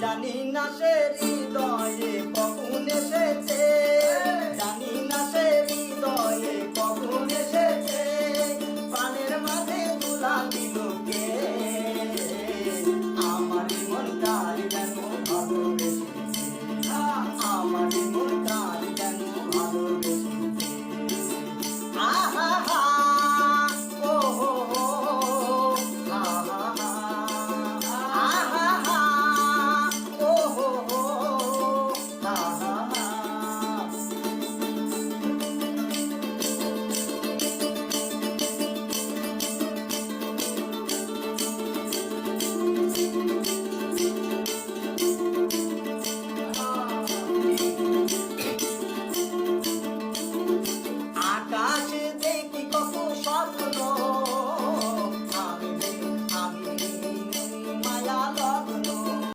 জানি না সে হৃদয়ে কখন এসেছে। জানি না সে হৃদয়ে কখন এসেছে। পানের মাঝে তুলা দিল কে? আমার মন মনটার